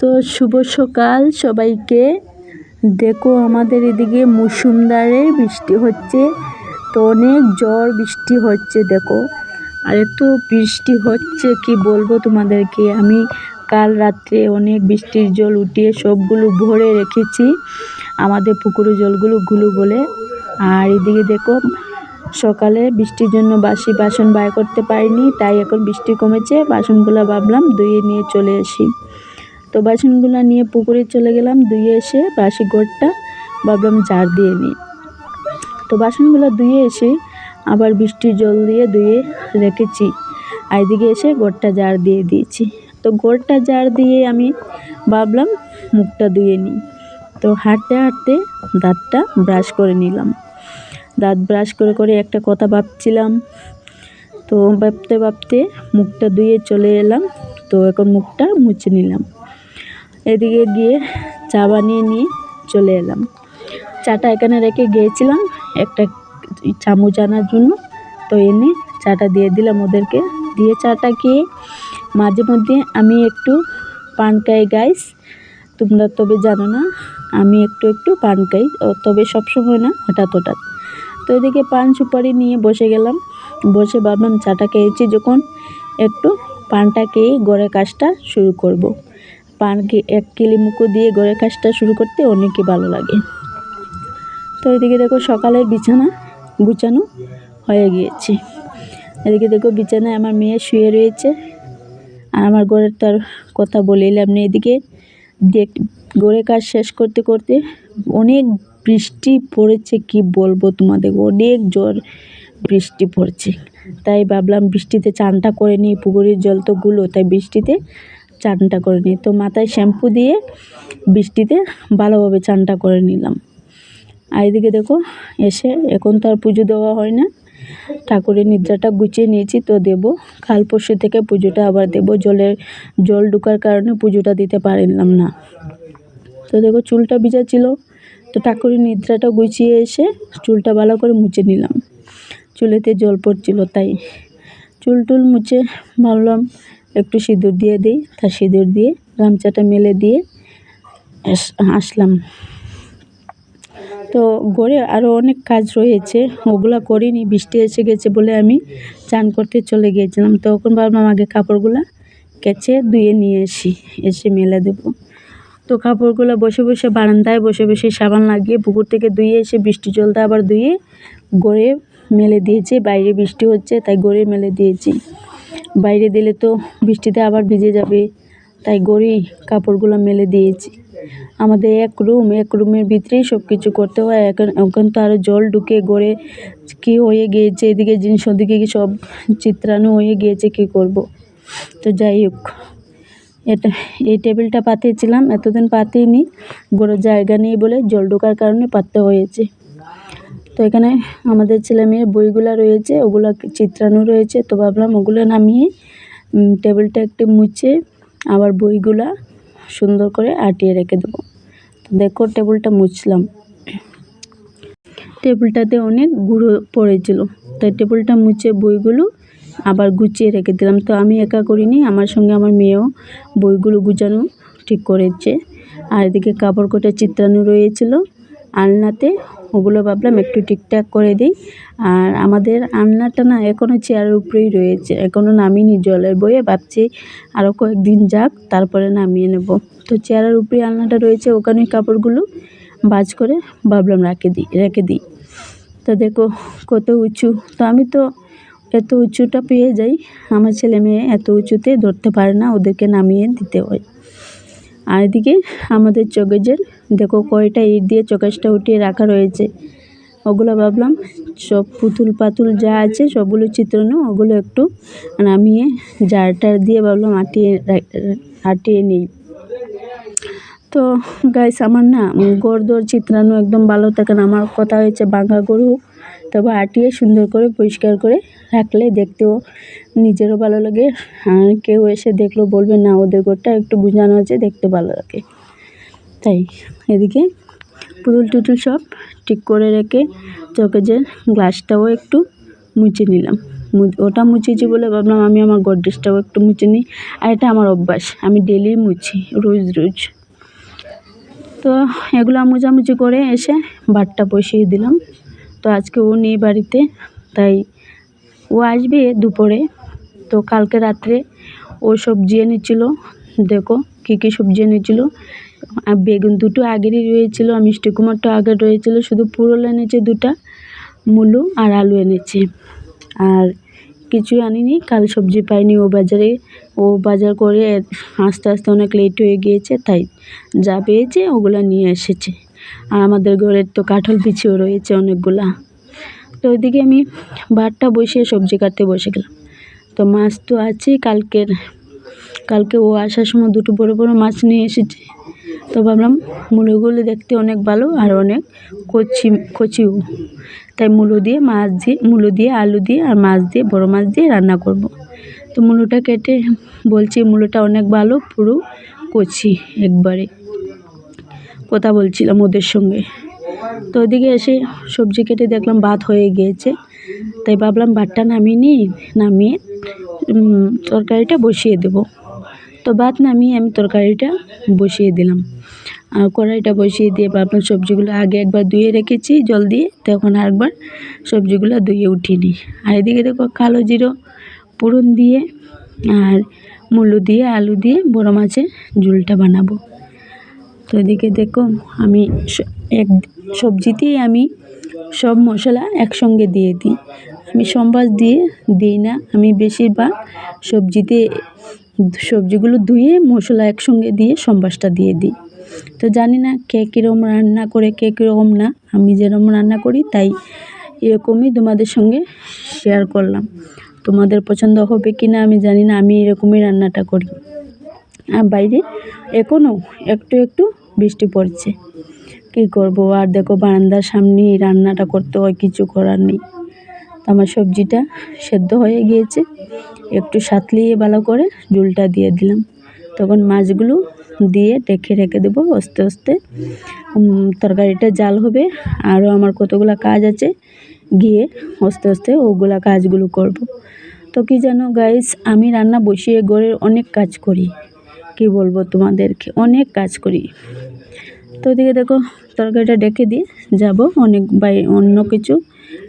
তো শুভ সকাল, সবাইকে। দেখো আমাদের এদিকে মুসুমদারে বৃষ্টি হচ্ছে, তো অনেক ঝড় বৃষ্টি হচ্ছে, দেখো। আর এত বৃষ্টি হচ্ছে, কি বলব তোমাদেরকে? আমি কাল রাত্রে অনেক বৃষ্টির জল উঠিয়ে সবগুলো ভরে রেখেছি, আমাদের পুকুরের জলগুলো গুলো বলে। আর এদিকে দেখো, সকালে বৃষ্টির জন্য বাসি বাসন বার করতে পারিনি, তাই এখন বৃষ্টি কমেছে, বাসনগুলো ভাবলাম ধুয়ে নিয়ে চলে আসি। তো বাসনগুলো নিয়ে পুকুরে চলে গেলাম, ধুয়ে এসে বাসি গোড়টা ভাবলাম ঝাড় দিয়ে নিই। তো বাসনগুলো ধুয়ে এসে আবার বৃষ্টির জল দিয়ে ধুয়ে রেখেছি। আর এদিকে এসে গোড়টা ঝাড় দিয়ে দিয়েছি। তো গোড়টা ঝাড় দিয়ে আমি ভাবলাম মুখটা ধুয়ে নিই। তো হাঁটতে হাঁটতে দাঁতটা ব্রাশ করে নিলাম। দাঁত ব্রাশ করে করে একটা কথা ভাবছিলাম। তো ভাবতে ভাবতে মুখটা ধুয়ে চলে এলাম। তো এখন মুখটা মুছে নিলাম। এদিকে গিয়ে চা বানিয়ে নিয়ে চলে এলাম। চাটা এখানে রেখে গিয়েছিলাম একটা চামচ আনার জন্য। তো এনে চাটা দিয়ে দিলাম ওদেরকে। দিয়ে চাটা খেয়ে মাঝে মধ্যে আমি একটু পান খাই গাইস তোমরা তবে জানো না, আমি একটু একটু পান খাই তবে সবসময় না, হঠাৎ হঠাৎ। তো এদিকে পান সুপারি নিয়ে বসে গেলাম। বসে ভাবলাম চাটা খেয়েছি, যখন একটু পানটা খেয়ে গড়ে কাজটা শুরু করব। পানকে এক কিলি মুখো দিয়ে গড়ে কাজটা শুরু করতে অনেকই ভালো লাগে। তো এদিকে দেখো সকালের বিছানা গুছানো হয়ে গিয়েছে। এদিকে দেখো বিছানায় আমার মেয়ে শুয়ে রয়েছে। আর আমার ঘরের তার কথা বলিলাম না এদিকে দেখ গড়ে কাজ শেষ করতে করতে অনেক বৃষ্টি পড়েছে, কি বলব তোমাদের? অনেক জোর বৃষ্টি পড়ছে। তাই ভাবলাম বৃষ্টিতে চানটা করে নিই। পুকুরের জল তো গুলো, তাই বৃষ্টিতে চানটা করে নিই। তো মাথায় শ্যাম্পু দিয়ে বৃষ্টিতে ভালোভাবে চানটা করে নিলাম। আর এদিকে দেখো, এসে এখন তো আর পুজো দেওয়া হয় না। ঠাকুরের নিদ্রাটা গুছিয়ে নিয়েছি তো দেব। কাল পরশু থেকে পুজোটা আবার দেব। জলের, জল ঢুকার কারণে পুজোটা দিতে পারলাম না। তো দেখো, চুলটা ভিজা ছিল তো ঠাকুরের নিদ্রাটা গুছিয়ে এসে চুলটা ভালো করে মুছে নিলাম। চুলেতে জল পড়ছিল, তাই চুল টুল মুছে ভাবলাম একটু সিঁদুর দিয়ে দিই, তা সিঁদুর দিয়ে গামছাটা মেলে দিয়ে আসলাম। তো ঘরে আরও অনেক কাজ রয়েছে, ওগুলো করিনি, বৃষ্টি এসে গেছে বলে আমি চান করতে চলে গিয়েছিলাম। তখন ভাবলাম আগে কাপড়গুলো কেচে ধুয়ে নিয়ে আসি, এসে মেলে দেবো। তো কাপড়গুলো বসে বসে বারান্দায় বসে বসে সাবান লাগিয়ে পুকুর থেকে ধুয়ে এসে বৃষ্টি জলটা আবার ধুয়ে গড়ে মেলে দিয়েছি। বাইরে বৃষ্টি হচ্ছে, তাই গড়ে মেলে দিয়েছি। বাইরে দিলে তো বৃষ্টিতে আবার ভিজে যাবে। তাই গড়েই কাপড়গুলো মেলে দিয়েছি। আমাদের এক রুম, এক রুমের ভিতরেই সব কিছু করতে হয়। এখন এখন তো আরও জল ঢুকে গড়ে কী হয়ে গিয়েছে, এদিকে জিনিস, ওদিকে সব চিত্রাণু হয়ে গিয়েছে, কী করব? তো যাই হোক, এটা, এই টেবিলটা পাতিয়েছিলাম। এতদিন পাতিনি বড় জায়গা নেই বলে জল ঢোকার কারণে পাততে হয়েছে। তো এখানে আমাদের ছেলে মেয়ের বইগুলো রয়েছে, ওগুলো চিত্রাণু রয়েছে। তো ভাবলাম ওগুলো নামিয়ে টেবিলটা একটু মুছে আবার বইগুলা সুন্দর করে আটিয়ে রেখে দেবো। তো দেখো, টেবিলটা মুছলাম। টেবিলটাতে অনেক গুঁড়ো পড়েছিল। তাই টেবিলটা মুছে বইগুলো আবার গুছিয়ে রেখে দিলাম। তো আমি একা করিনি, আমার সঙ্গে আমার মেয়েও বইগুলো গুছানো ঠিক করেছে। আর এদিকে কাপড় কোটা চিত্রানো রয়েছিল। আলনাতে ওগুলো ভাবলাম একটু ঠিকঠাক করে দিই। আর আমাদের আলনাটা না এখনও চেয়ারের উপরেই রয়েছে এখনও নামিনি জলের বয়ে ভাবছি আরও কয়েকদিন যাক, তারপরে নামিয়ে নেব। তো চেয়ারের উপরে আলনাটা রয়েছে, ওখানে কাপড়গুলো বাজ করে ভাবলাম রাখে দিই, রেখে দিই। তো দেখো কত উঁচু। তো আমি তো এত উঁচুটা পেয়ে যাই, আমার ছেলে মেয়ে এত উঁচুতে ধরতে পারে না ওদেরকে নামিয়ে দিতে হয়। আর এদিকে আমাদের চকেজের দেখো কয়টা ইট দিয়ে চকেজটা উঠিয়ে রাখা রয়েছে। ওগুলো ভাবলাম সব পুতুল পাতুল যা আছে সবগুলো চিত্র চিত্রণ ওগুলো একটু নামিয়ে জারটার দিয়ে ভাবলাম আটিয়ে আটিয়ে নিই। তো গাইস আমার না গরদর চিত্রানো একদম ভালো থাকে না। আমার কথা হয়েছে বাঙ্গা গরু, তবে আটিয়ে সুন্দর করে পরিষ্কার করে রাখলে দেখতেও নিজেরও ভালো লাগে। আর কেউ এসে দেখল বলবে, না, ওদের ঘরটা একটু গুজানো আছে, দেখতে ভালো লাগে। তাই এদিকে পুতুল টুতুল সব ঠিক করে রেখে যে গ্লাসটাও একটু মুছে নিলাম। ওটা মুছেছি বলে ভাবলাম আমি আমার গডরেজটাও একটু মুছে নিই। আর এটা আমার অভ্যাস, আমি ডেলি মুছি, রোজ রোজ। তো এগুলো মোছামুছি করে এসে ভাতটা বসিয়ে দিলাম। তো আজকে ও নেই বাড়িতে, তাই ও আসবে দুপুরে। তো কালকে রাত্রে ও সবজি এনেছিল, দেখো কী কী সবজি এনেছিল। বেগুন দুটো আগেরই রয়েছিল, আর মিষ্টি কুমড়টা আগে রয়েছিল, শুধু পুরল এনেছে দুটা, মূলো আর আলু এনেছে। আর কিছুই আনিনি, কাল সবজি পাইনি ও বাজারে। ও বাজার করে আস্তে আস্তে অনেক লেট হয়ে গিয়েছে, তাই যা পেয়েছে ওগুলো নিয়ে এসেছে। আর আমাদের ঘরের তো কাঁঠাল বিছিও রয়েছে অনেকগুলা। তো ওইদিকে আমি ভাতটা বসিয়ে সবজি কাটতে বসে গেলাম। তো মাছ তো আছেই কালকের। কালকে ও আসার সময় দুটো বড় বড় মাছ নিয়ে এসেছে। তো ভাবলাম মুলোগুলো দেখতে অনেক ভালো আর অনেক কচি, কচিও। তাই মুলো দিয়ে মাছ দিয়ে, মুলো দিয়ে আলু দিয়ে আর মাছ দিয়ে, বড় মাছ দিয়ে রান্না করব। তো মুলোটা কেটে বলছি মুলোটা অনেক ভালো, পুরো কচি একবারে। কথা বলছিলাম ওদের সঙ্গে। তো ওইদিকে এসে সবজি কেটে দেখলাম ভাত হয়ে গিয়েছে। তাই ভাবলাম ভাতটা নামিয়ে নিই, নামিয়ে তরকারিটা বসিয়ে দেবো। তো ভাত নামিয়ে আমি তরকারিটা বসিয়ে দিলাম। আর কড়াইটা বসিয়ে দিয়ে ভাবলাম সবজিগুলো আগে একবার ধুয়ে রেখেছি জল দিয়ে তখন আরেকবার সবজিগুলো ধুয়ে উঠিয়ে নিই আর এদিকে দেখো কালো জিরো পুরন দিয়ে আর মুলো দিয়ে, আলু দিয়ে বড় মাছের ঝোলটা বানাবো। তো এদিকে দেখো আমি এক সবজিতেই আমি সব মশলা একসঙ্গে দিয়ে দিই। আমি সম্বাস দিয়ে দিই না, আমি বেশিরভাগ সবজিতে সবজিগুলো ধুয়ে মশলা একসঙ্গে দিয়ে সম্বাসটা দিয়ে দিই। তো জানি না কে কীরকম রান্না করে, কে কীরকম না। আমি যেরকম রান্না করি, তাই এরকমই তোমাদের সঙ্গে শেয়ার করলাম। তোমাদের পছন্দ হবে কি না আমি জানি না, আমি এরকমই রান্নাটা করি। আর বাইরে এখনও একটু একটু বৃষ্টি পড়ছে। কী করব? আর দেখো বারান্দার সামনেই রান্নাটা করতে হয়, কিছু করার নেই। আমার সবজিটা সেদ্ধ হয়ে গিয়েছে। একটু সাতলিয়ে ভালো করে ঝোলটা দিয়ে দিলাম। তখন মাছগুলো দিয়ে ডেকে রেখে দেবো আস্তে আস্তে। তরকারিটা জাল হবে। আরও আমার কতগুলো কাজ আছে, গিয়ে আস্তে আস্তে ওগুলা কাজগুলো করব। তো কি জানো গাইস আমি রান্না বসিয়ে ঘরের অনেক কাজ করি। কি বলব তোমাদেরকে, অনেক কাজ করি। তো ওদিকে দেখো, তরকারিটা ডেকে দিয়ে যাব অনেক বাই, অন্য কিছু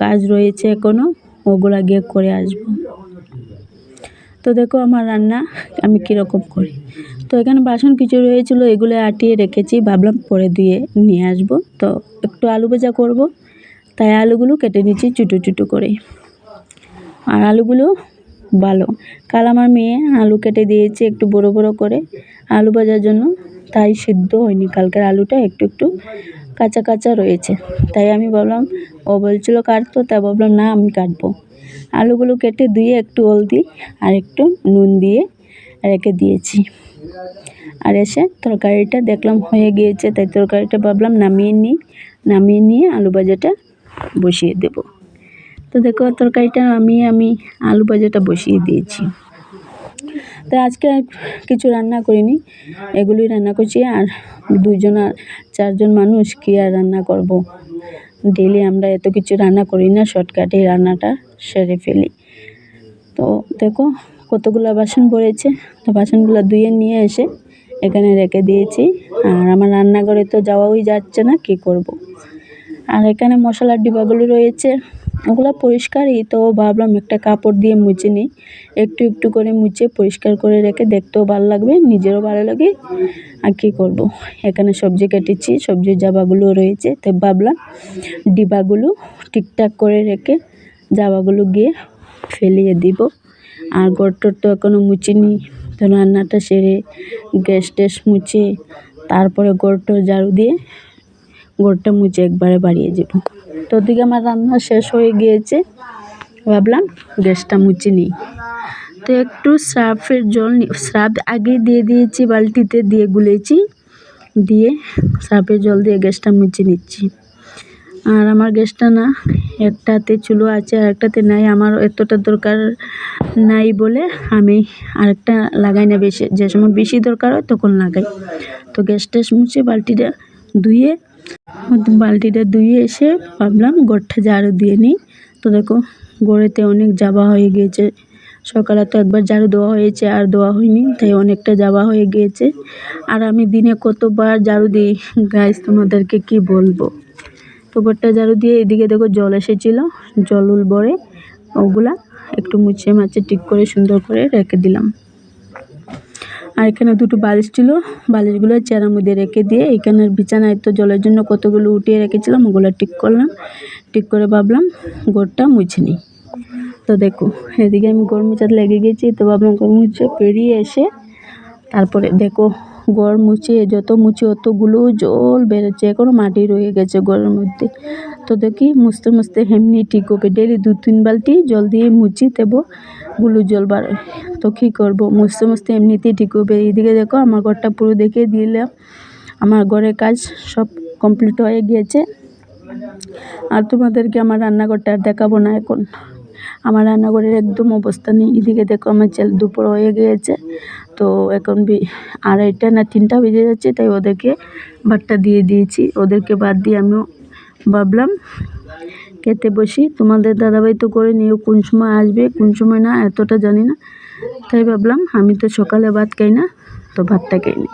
কাজ রয়েছে এখনও ওগুলা গিয়ে করে আসব। তো দেখো আমার রান্না আমি কীরকম করি। তো এখানে বাসন কিছু রয়েছিল, এগুলো আটিয়ে রেখেছি, ভাবলাম পরে দিয়ে নিয়ে আসব। তো একটু আলু ভাজা করব, তাই আলুগুলো কেটে নিচ্ছি চুটু চুটো করে। আর আলুগুলো ভালো। কাল আমার মেয়ে আলু কেটে দিয়েছে একটু বড় বড় করে, আলু ভাজার জন্য। তাই সিদ্ধ হয়নি। কালকের আলুটা একটু একটু কাঁচা কাঁচা রয়েছে। তাই আমি ভাবলাম, ও বলছিল কাটতো, তাই ভাবলাম, না, আমি কাটবো। আলুগুলো কেটে ধুয়ে একটু হলদি আর একটু নুন দিয়ে রেখে দিয়েছি। আর এসে তরকারিটা দেখলাম হয়ে গিয়েছে, তাই তরকারিটা ভাবলাম নামিয়ে নিই। নামিয়ে নিয়ে আলু ভাজাটা বসিয়ে দেবো। তো দেখো, তরকারিটা আমি আমি আলু ভাজাটা বসিয়ে দিয়েছি। তো আজকে কিছু রান্না করিনি। এগুলোই রান্না করছি আর দুজন আর চারজন মানুষ কী আর রান্না করব। ডেলি আমরা এত কিছু রান্না করি না শর্টকাটে রান্নাটা সেরে ফেলি। তো দেখো কতগুলো বাসন পড়েছে, তো বাসনগুলো ধুয়ে নিয়ে এসে এখানে রেখে দিয়েছি। আর আমার রান্নাঘরে তো যাওয়াই যাচ্ছে না, কী করব। আর এখানে মশলার ডিবাগুলো রয়েছে ওগুলো পরিষ্কারই, তো ভাবলাম একটা কাপড় দিয়ে মুছে নিই। একটু একটু করে মুছে পরিষ্কার করে রেখে দেখতেও ভালো লাগবে, নিজেরও ভালো লাগে। আর কী করব? এখানে সবজি কেটেছি, সবজির জাবাগুলো রয়েছে, তো ভাবলাম ডিবাগুলো ঠিকঠাক করে রেখে জাবাগুলো গিয়ে ফেলিয়ে দিব। আর গড়টর তো এখনও মুছিনি, তো রান্নাটা সেরে গ্যাস ট্যাস মুছে, তারপরে গড়টর ঝাড়ু দিয়ে ঘরটা মুছে একবারে বাড়িয়ে যাব তো আমার রান্না শেষ হয়ে গিয়েছে। ভাবলাম গ্যাসটা মুছে নিই। তো একটু সার্ফের জল সার্ফ আগে দিয়ে দিয়েছি, বালতিতে দিয়ে গুলেছি। দিয়ে সার্ফের জল দিয়ে গ্যাসটা মুছে নিচ্ছি। আর আমার গ্যাসটা না, একটাতে চুলো আছে আর একটাতে নাই। আমার এতটা দরকার নাই বলে আমি আরেকটা লাগাই না। বেশি যে সময় বেশি দরকার হয় তখন লাগাই। তো গ্যাস ট্যাস মুছে বালতিটা ধুয়ে বালতিটা ধুয়ে এসে ভাবলাম গোড়টা ঝাড়ু দিয়ে নিই। তো দেখো, গড়েতে অনেক জাবা হয়ে গিয়েছে। সকালে তো একবার ঝাড়ু দেওয়া হয়েছে, আর দেওয়া হয়নি, তাই অনেকটা জাবা হয়ে গিয়েছে। আর আমি দিনে কতবার ঝাড়ু দিই? গাইস তোমাদেরকে কি বলব? তো গোটা ঝাড়ু দিয়ে এদিকে দেখো জল এসেছিল, জল উল উলবরে ওগুলা একটু মুছে মাছে ঠিক করে সুন্দর করে রেখে দিলাম। আর এখানে দুটো বালিশ ছিল। বালিশগুলো চেয়ারের মধ্যে রেখে দিয়ে এখানের বিছানায় তো জলের জন্য কতগুলো উঠিয়ে রেখেছিলাম, ওগুলো ঠিক করলাম। ঠিক করে ভাবলাম গোড়টা মুছে নিই। তো দেখো, এদিকে আমি গোড় মুছাতে লেগে গেছি, তো ভাবলাম গোড় মুছে পেরিয়ে এসে তারপরে দেখো গড় মুছে, যত মুছে অতগুলো জল বেরোচ্ছে এখনও মাটি রয়ে গেছে গড়ের মধ্যে। তো দেখি মুছতে মুছতে এমনি ঠিক হবে। ডেলি দু তিন বালতি জল দিয়ে মুছি দেবো, গুলো জল বাড়ে তো কী করব? মুছতে মুছতে এমনিতেই ঠিক হবে। এইদিকে দেখো, আমার ঘরটা পুরো দেখিয়ে দিলাম। আমার ঘরের কাজ সব কমপ্লিট হয়ে গিয়েছে। আর তোমাদেরকে আমার রান্নাঘরটা আর দেখাবো না এখন। আমার রান্নাঘরের একদম অবস্থা নেই। এদিকে দেখো আমার ছেলে দুপুর হয়ে গিয়েছে। তো এখন আড়াইটা না তিনটা বেজে যাচ্ছে, তাই ওদেরকে ভাতটা দিয়ে দিয়েছি। ওদেরকে ভাত দিয়ে আমিও ভাবলাম খেতে বসি। তোমাদের দাদাভাই তো করে নিও, কোন সময় আসবে, কোন সময় না, এতটা জানি না। তাই ভাবলাম আমি তো সকালে ভাত খাই না, তো ভাতটা খাই নি।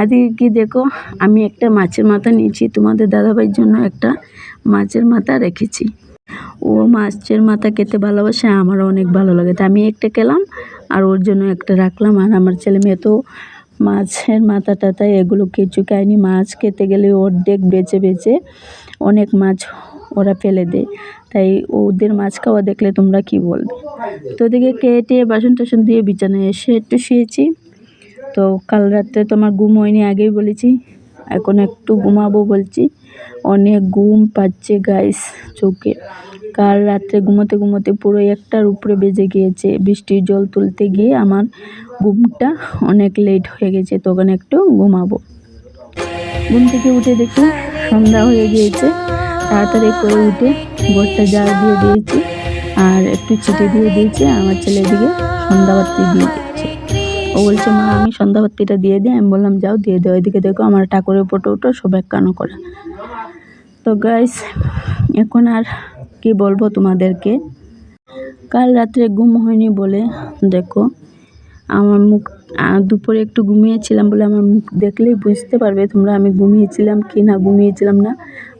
আজকে কি দেখো, আমি একটা মাছের মাথা নিয়েছি। তোমাদের দাদাভাইয়ের জন্য একটা মাছের মাথা রেখেছি। ও মাছের মাথা খেতে ভালোবাসে, আমারও অনেক ভালো লাগে। তো আমি একটা খেলাম, আর ওর জন্য একটা রাখলাম, আর আমার ছেলে মেয়ে তো মাছের মাথা টাথা এগুলো কিছু খায়নি। মাছ খেতে গেলে অর্ধেক বেছে বেছে অনেক মাছ ওরা ফেলে দেয়। তাই ওদের মাছ খাওয়া দেখলে তোমরা কি বলবে? তো ওদিকে কেটে বাসন টাসন দিয়ে বিছানায় এসে একটু শুয়েছি। তো কাল রাত্রে তোমার ঘুম হয়নি, আগেই বলেছি। এখন একটু ঘুমাবো বলছি। অনেক ঘুম পাচ্ছে গাইস চোখে। কাল রাত্রে ঘুমোতে ঘুমোতে পুরো একটার উপরে বেজে গিয়েছে। বৃষ্টির জল তুলতে গিয়ে আমার ঘুমটা অনেক লেট হয়ে গেছে তখন একটু ঘুমাবো। ঘুম থেকে উঠে দেখি সন্ধ্যা হয়ে গিয়েছে। তাড়াতাড়ি করে উঠে ঘরটা জাল দিয়ে দিয়েছি। আর একটু চিটে দিয়ে দিয়েছি, আমার ছেলে দিকে সন্ধ্যাবাতি দিয়ে ও বলছে, মা, আমি সন্ধ্যাবাতিটা দিয়ে দিই। আমি বললাম, যাও, দিয়ে দাও, এদিকে দেখো, আমার ঠাকুরের ফটো উঠো সব কানো করা। তো গাইস এখন আর কি বলব তোমাদেরকে? কাল রাত্রে ঘুম হয়নি বলে, দেখো, আমার মুখ দুপুরে একটু ঘুমিয়েছিলাম বলে আমার মুখ দেখলেই বুঝতে পারবে তোমরা আমি ঘুমিয়েছিলাম কি না, ঘুমিয়েছিলাম না।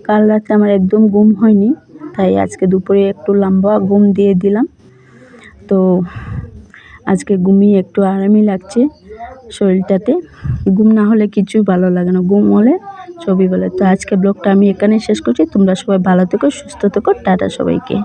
কাল রাতে আমার একদম ঘুম হয়নি, তাই আজকে দুপুরে একটু লম্বা ঘুম দিয়ে দিলাম। তো আজকে ঘুমিয়ে একটু আরামই লাগছে শরীরটাতে। ঘুম না হলে কিছুই ভালো লাগে না। ঘুম হলে ছবি বলে তো আজকে ব্লগটা আমি এখানে শেষ করছি। তোমরা সবাই ভালো থেকো, সুস্থ থেকো। টাটা সবাইকে।